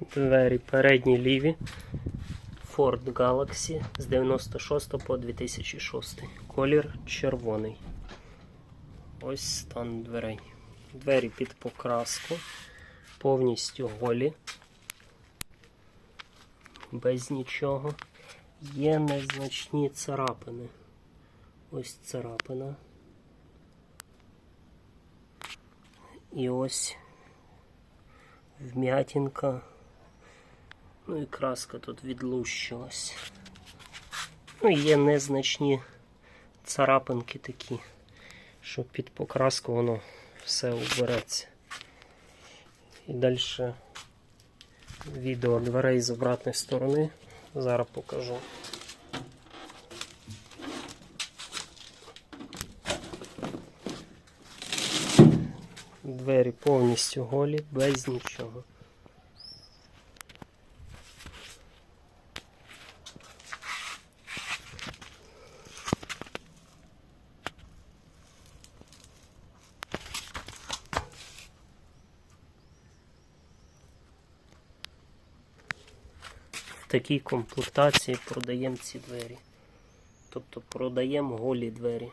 Двері передні ліві. Ford Galaxy з 96 по 2006. Колір червоний. Ось стан дверей. Двері під покраску. Повністю голі. Без нічого. Є незначні царапини. Ось царапина. І ось вмятинка. Ну і краска тут відлущилась. Ну, є незначні царапинки такі, що під покраску воно все убереться. І далі відео дверей з обратної сторони. Зараз покажу. Двері повністю голі, без нічого. Такій комплектації продаємо ці двері. Тобто продаємо голі двері.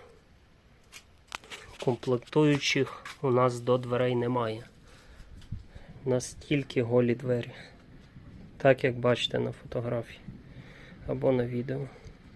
Комплектуючих у нас до дверей немає. У нас тільки голі двері. Так як бачите на фотографії або на відео.